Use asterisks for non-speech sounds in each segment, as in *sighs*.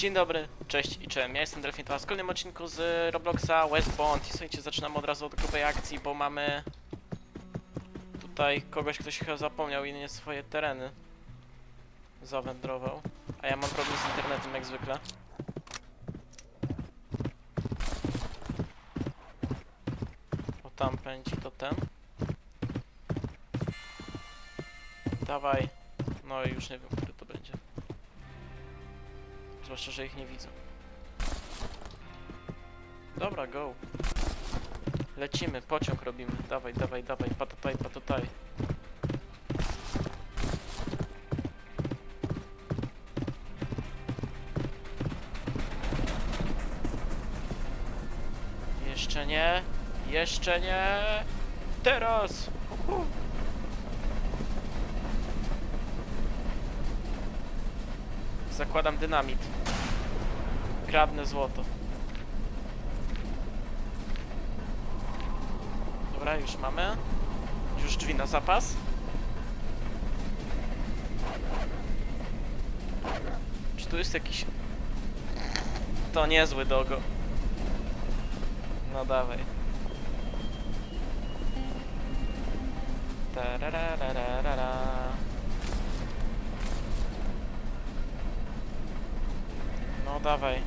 Dzień dobry, cześć i cześć. Ja jestem Delfin, to w kolejnym odcinku z Robloxa Westbound. I słuchajcie, zaczynamy od razu od grubej akcji, bo mamy tutaj kogoś, kto się chyba zapomniał i nie swoje tereny zawędrował. A ja mam problem z internetem jak zwykle. O tam pędzi to ten. Dawaj. No i już nie wiem. Zwłaszcza, że ich nie widzę. Dobra, go. Lecimy, pociąg robimy. Dawaj, dawaj, dawaj, patataj, patataj. Jeszcze nie, jeszcze nie. Teraz! Uhu. Zakładam dynamit. Kradnę złoto. Dobra, już mamy. Już drzwi na zapas. Czy tu jest jakiś... To niezły dogo. No dawaj. Tararararara. No dawaj.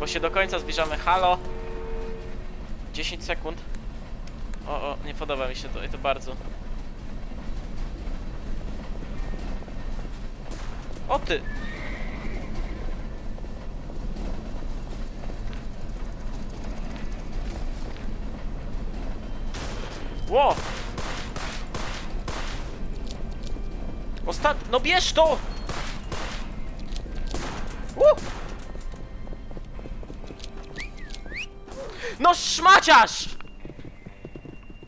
Bo się do końca zbliżamy. Halo! 10 sekund. O, o, nie podoba mi się to i to bardzo. O ty! Ło! Ostat... No bierz to! No szmaciarz!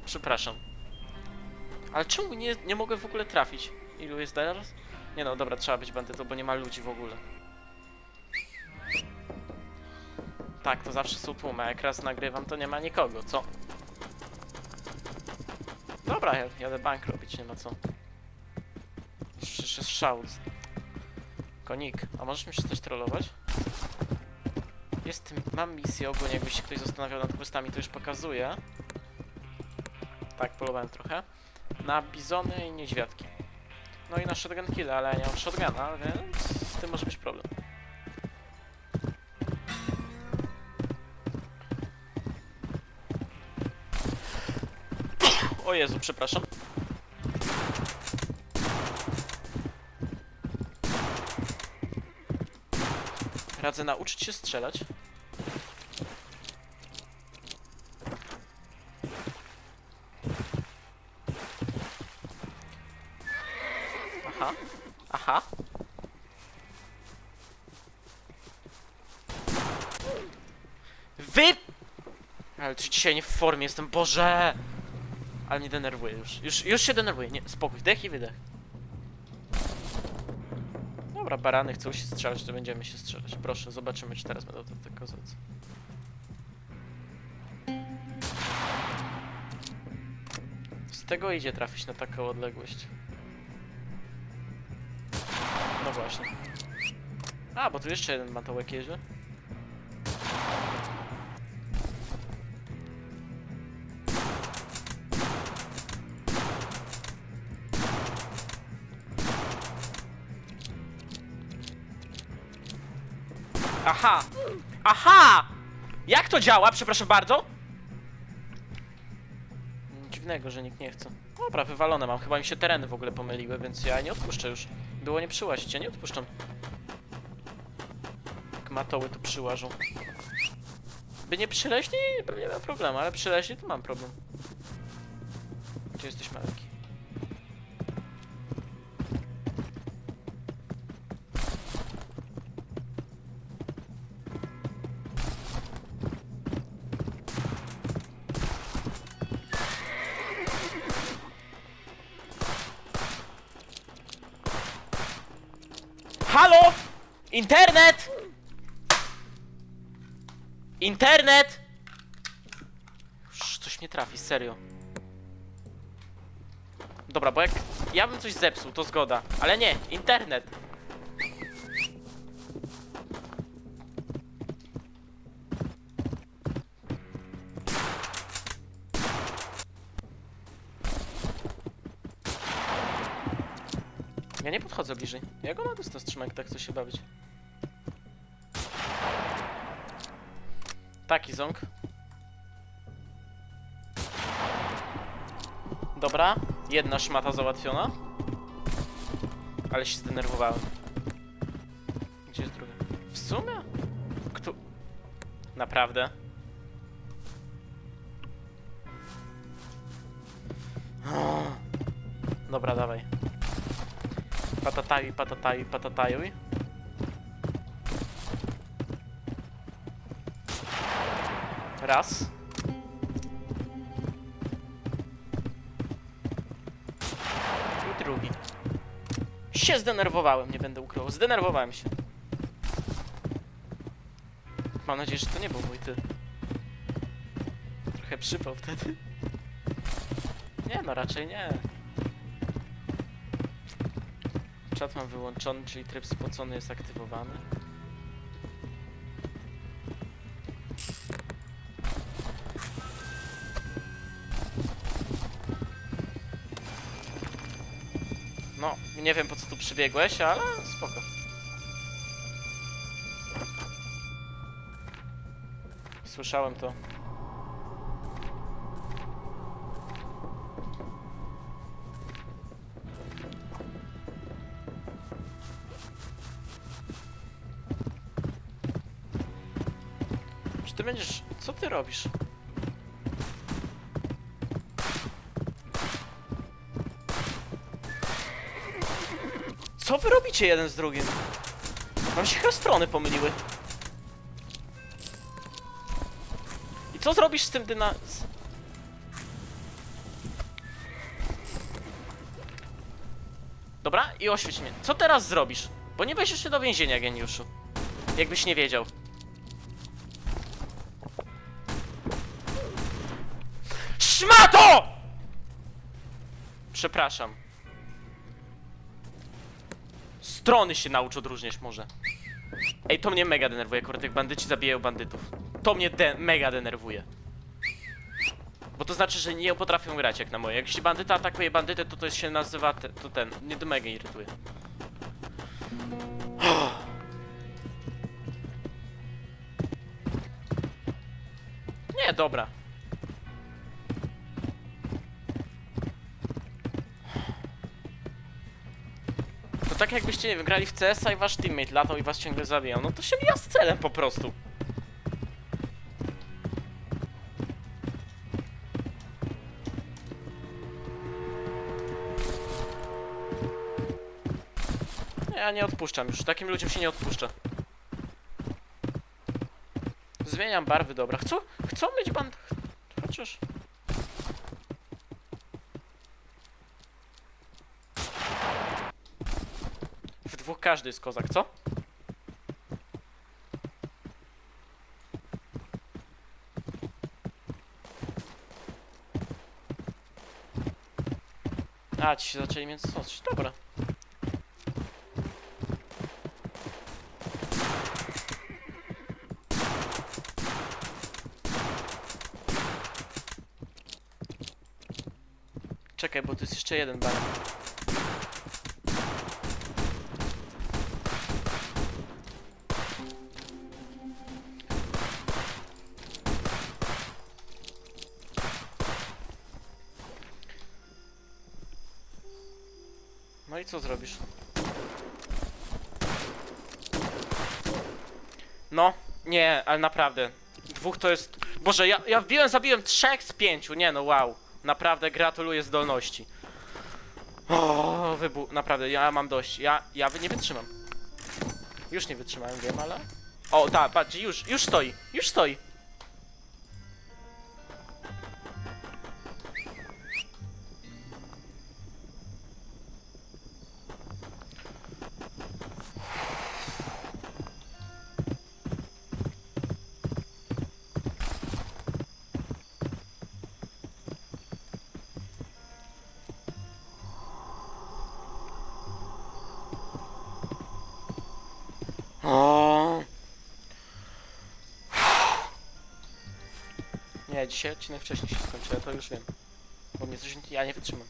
Przepraszam. Ale czemu nie, nie mogę w ogóle trafić? Ilu jest teraz? Nie no, dobra, trzeba być bandytą, bo nie ma ludzi w ogóle. Tak, to zawsze są tłumy, jak raz nagrywam, to nie ma nikogo, co? Dobra, ja- jadę bank robić, nie ma co. Przecież jest szał. Konik, a możesz mi przestać trollować? Jest, mam misję ogólnie, jakby się ktoś zastanawiał nad questami, to już pokazuję. Tak, polowałem trochę. Na bizony i niedźwiadki. No i na shotgun kill, ale ja nie mam shotguna, więc z tym może być problem. O Jezu, przepraszam. Radzę nauczyć się strzelać. Ale czy dzisiaj nie w formie jestem, Boże! Ale mnie denerwuje już. Już, już się denerwuje. Nie, spokój, wdech i wydech. Dobra, barany chcą się strzelać, to będziemy się strzelać. Proszę, zobaczymy, czy teraz będą te, te kozacy. Z tego idzie trafić na taką odległość. No właśnie. A, bo tu jeszcze jeden matołek jeździ. Aha! Aha! Jak to działa? Przepraszam bardzo. Dziwnego, że nikt nie chce. Dobra, wywalone mam. Chyba mi się tereny w ogóle pomyliły, więc ja nie odpuszczę już. Było nie przyłazić, ja nie odpuszczam. Jak matoły tu przyłażą. By nie przyleśli, pewnie nie ma problemu, ale przyleśli to mam problem. Gdzie jesteś, Maleki? Halo! Internet! Internet! Już coś mnie trafi, serio. Dobra, bo jak ja bym coś zepsuł, to zgoda. Ale nie, internet. Podchodzę bliżej. Ja go trzymam, jak tak chce się bawić. Taki ząg. Dobra, jedna szmata załatwiona. Ale się zdenerwowałem. Gdzie jest druga? W sumie? Kto? Naprawdę? Dobra, dawaj. Patataju, patataju, patataju. Raz. I drugi. Się zdenerwowałem, nie będę ukrywał. Zdenerwowałem się. Mam nadzieję, że to nie był mój ty. Trochę przypał wtedy. Nie no, raczej nie. Czat mam wyłączony, czyli tryb spocony jest aktywowany. No, nie wiem po co tu przybiegłeś, ale spoko. Słyszałem to. Ty będziesz... Co ty robisz? Co wy robicie jeden z drugim? Wam się chyba strony pomyliły. I co zrobisz z tym dyna... Dobra, i oświeć mnie. Co teraz zrobisz? Bo nie weźmiesz się do więzienia, geniuszu. Jakbyś nie wiedział. Szmato! Przepraszam. Strony się naucz odróżniać może. Ej, to mnie mega denerwuje, kurde, bandyci zabijają bandytów. To mnie de mega denerwuje. Bo to znaczy, że nie potrafią grać jak na moje. Jak jeśli bandyta atakuje bandytę, to to się nazywa, te, to ten, mnie to mega irytuje. *sighs* Nie, dobra. Tak jakbyście, nie w CS-a i wasz teammate latał i was ciągle zabijał. No to się mija z celem po prostu. Ja nie odpuszczam już. Takim ludziom się nie odpuszcza. Zmieniam barwy, dobra. Chcą, chcą mieć band... Chociaż... dwóch każdy jest kozak, co? A, ci się zaczęli między sobą. Dobra. Czekaj, bo to jest jeszcze jeden baran. Nie, ale naprawdę. Dwóch to jest... Boże, ja, ja wbiłem, zabiłem trzech z pięciu. Nie no, wow. Naprawdę gratuluję zdolności. O, wybuch. Naprawdę, ja mam dość. Ja, ja nie wytrzymam. Już nie wytrzymałem, wiem, ale... O, tak, patrz, już, już stoi. Już stoi. Nie, dzisiaj odcinek wcześniej się skończy, ja to już wiem. Bo mnie coś... ja nie wytrzymam.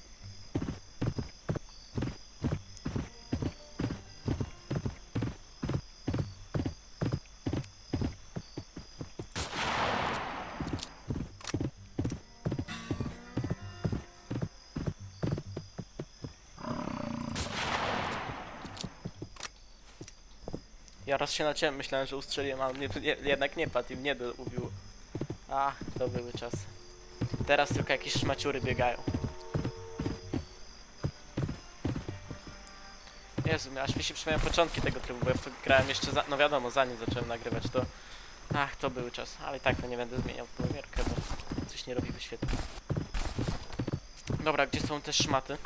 Ja raz się naciąłem, myślałem, że ustrzeliłem, ale mnie, nie, jednak nie padł i mnie ubił a, to były czasy. Teraz tylko jakieś szmaciury biegają. Jezu, aż mi się przypomniały początki tego trybu, bo ja grałem jeszcze, za, no wiadomo, zanim zacząłem nagrywać, to... Ach, to były czasy, ale i tak to nie będę zmieniał pomierkę, bo coś nie robi wyświetleń. Dobra, gdzie są te szmaty?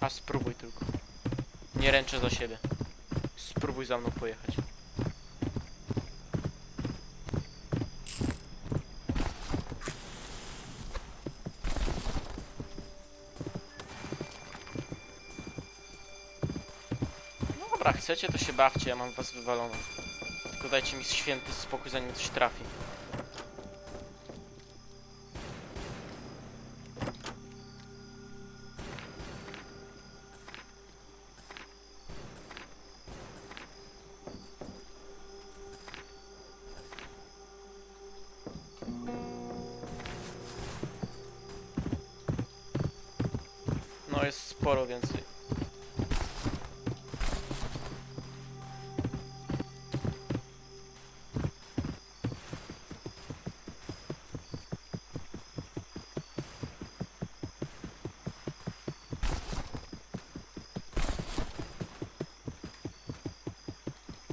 A spróbuj tylko. Nie ręczę za siebie. Spróbuj za mną pojechać. No Dobra, chcecie to się bawcie, ja mam was wywalone. Tylko dajcie mi święty spokój zanim coś trafi.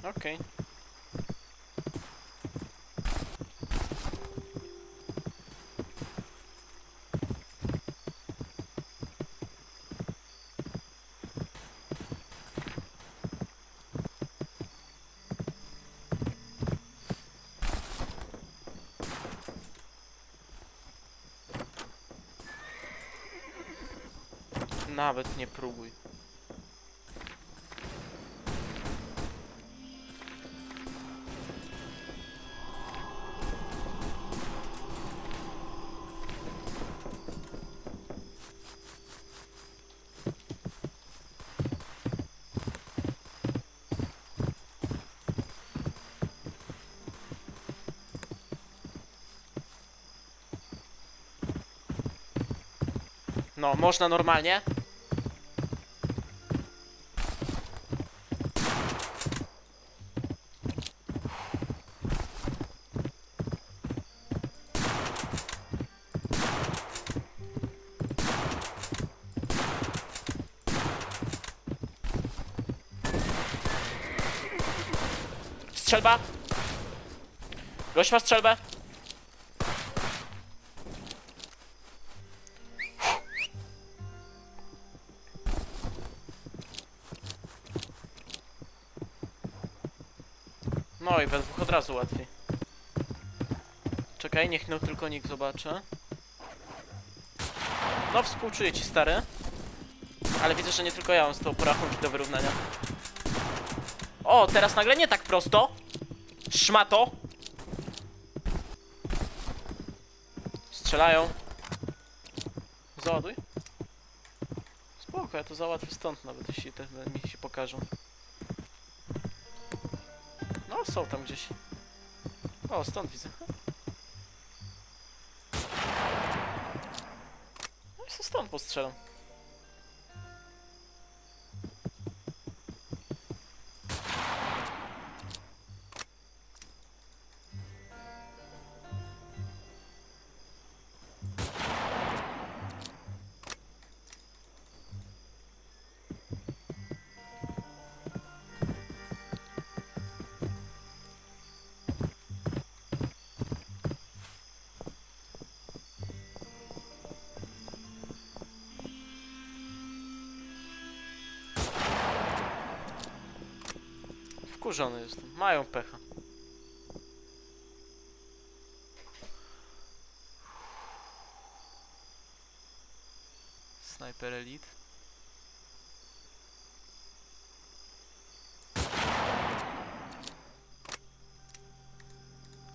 Okej. Nawet nie próbuj. No, można normalnie? Strzelba! Gość ma strzelbę! Od razu łatwiej. Czekaj, niech no tylko nikt zobaczy. No, współczuję ci, stary. Ale widzę, że nie tylko ja mam z tą porachunki do wyrównania. O, teraz nagle nie tak prosto. Szmato. Strzelają. Załaduj. Spoko, ja to załatwię stąd nawet, jeśli te mi się pokażą. Są tam gdzieś. O, stąd widzę. No i stąd postrzelam. Wkurzony jestem. Mają pecha. Sniper Elite.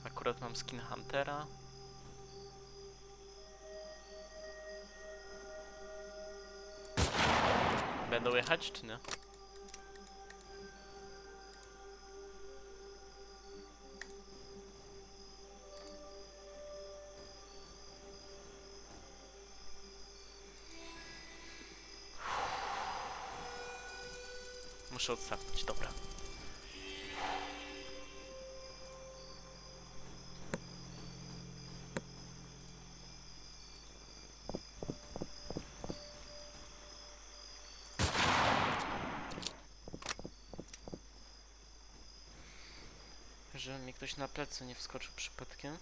Akurat mam skin Huntera. Będą jechać czy nie? Muszę odstawić, dobra. Żeby mi ktoś na plecy nie wskoczył przypadkiem.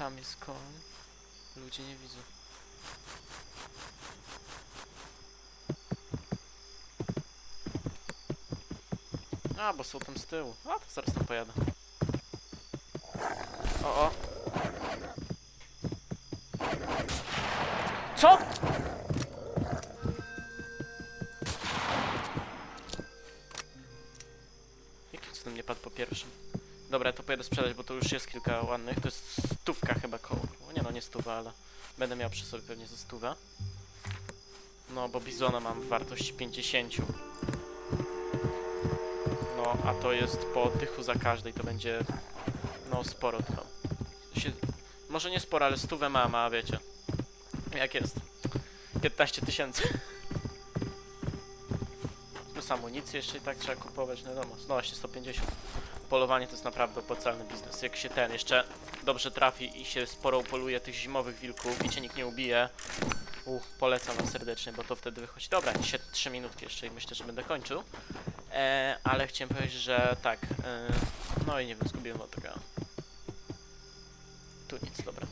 Tam jest koń. Ludzie nie widzą. A, bo są tam z tyłu. A, to zaraz tam pojadę. O, o. Co? Jakim cudem nie padł po pierwszym? Dobra, to pojedę sprzedać, bo to już jest kilka ładnych. To jest stówka chyba koło. O, nie no, nie stuwa, ale będę miał przy sobie pewnie ze stówę. No, bo bizona mam wartość 50. No, a to jest po dychu za każdej, to będzie no sporo to. Się, może nie sporo, ale stówę mam, a wiecie. Jak jest? 15 tysięcy. *laughs* Plus amunicję jeszcze i tak trzeba kupować, no wiadomo. No właśnie 150 polowanie to jest naprawdę opłacalny biznes. Jak się ten jeszcze dobrze trafi i się sporo upoluje tych zimowych wilków i cię nikt nie ubije, uch, polecam wam serdecznie, bo to wtedy wychodzi. Dobra, dzisiaj 3 minutki jeszcze i myślę, że będę kończył. E, ale chciałem powiedzieć, że tak. E, no i nie wiem, zgubiłem wątka. Tu nic, dobra.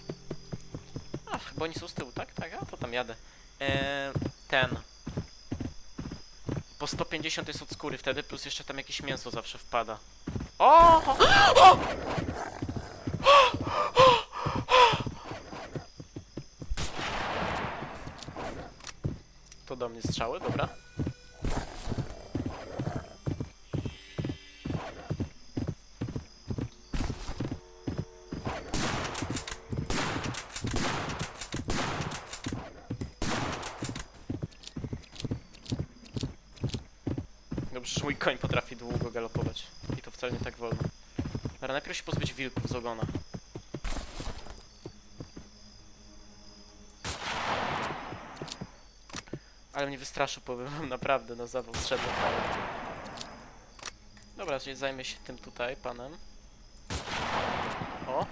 Ach, bo oni są z tyłu, tak? Tak, a to tam jadę. E, ten. Po 150 jest od skóry wtedy, plus jeszcze tam jakieś mięso zawsze wpada. O! o! Strzały, dobra. No przecież mój koń potrafi długo galopować. I to wcale nie tak wolno. Dobra, najpierw się pozbyć wilków z ogona. Ale mnie wystraszył, powiem wam *laughs* naprawdę, na zawał zszedłem. Dobra, czyli zajmę się tym tutaj, panem. O!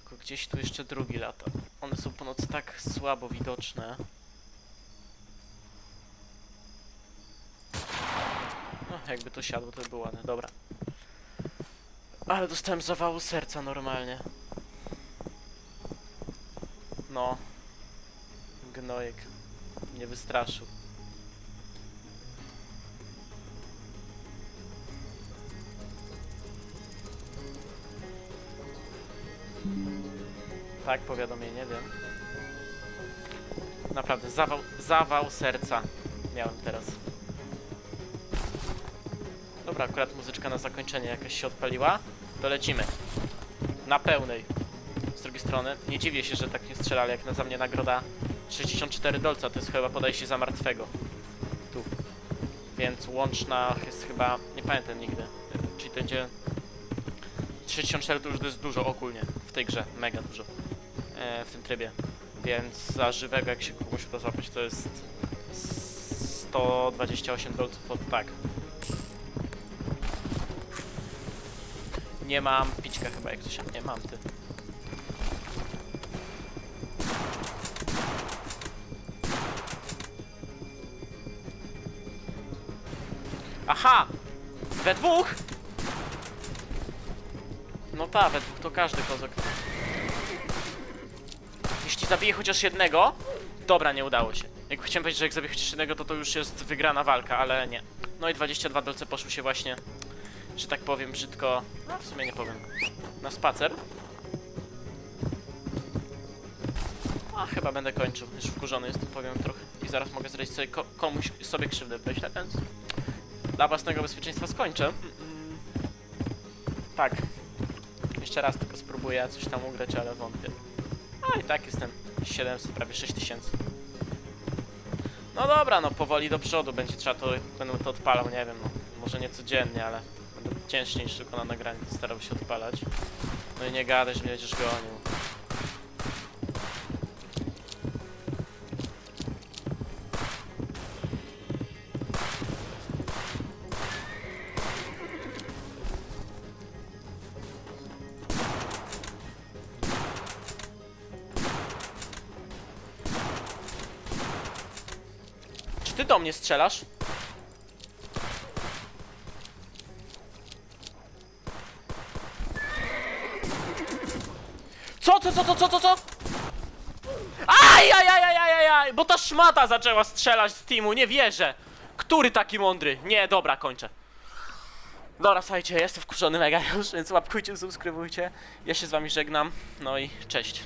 Tylko gdzieś tu jeszcze drugi lata. One są ponoć tak słabo widoczne. No, jakby to siadło, to by było ładne. Dobra. Ale dostałem zawału serca normalnie. No. Gnojek. Mnie wystraszył. Tak, powiadomienie, wiem. Naprawdę, zawał, zawał serca miałem teraz. Dobra, akurat muzyczka na zakończenie jakaś się odpaliła. To lecimy. Na pełnej. Z drugiej strony, nie dziwię się, że tak nie strzelali, jak na za mnie nagroda 64 dolca, to jest chyba podaje się za martwego. Tu. Więc łączna jest chyba, nie pamiętam nigdy. Czyli to będzie 64 to już jest dużo ogólnie w tej grze, mega dużo. E, w tym trybie. Więc za żywego, jak się komuś uda złapać, to jest 128 dolców od tak. Nie mam pićka chyba, jak coś nie mam, ty. We dwóch? No ta, we dwóch to każdy kozak. Jeśli zabiję chociaż jednego... Dobra, nie udało się. Jak chciałem powiedzieć, że jak zabiję chociaż jednego, to to już jest wygrana walka, ale nie. No i 22 dolce poszły się właśnie, że tak powiem brzydko... No, w sumie nie powiem. Na spacer. A, chyba będę kończył. Już wkurzony jestem, powiem trochę. I zaraz mogę zrobić sobie ko komuś sobie krzywdę, myślę, więc... Dla własnego bezpieczeństwa skończę. Mm, mm. Tak. Jeszcze raz tylko spróbuję coś tam ugrać, ale wątpię. A i tak jestem 700, prawie 6000. No dobra, no powoli do przodu będzie trzeba to, będę to odpalał, nie wiem, no. Może nie codziennie, ale będę cięższy niż tylko na nagraniu starał się odpalać. No i nie gadaj, że mnie będziesz gonił. Do mnie strzelasz? Co, co, co, co, co, co, co? Aj, aj, aj, aj, aj, aj, bo ta szmata zaczęła strzelać z teamu, nie wierzę. Który taki mądry? Nie, dobra, kończę. Dobra, słuchajcie, jestem wkurzony mega już, więc łapkujcie, subskrybujcie. Ja się z wami żegnam, no i cześć.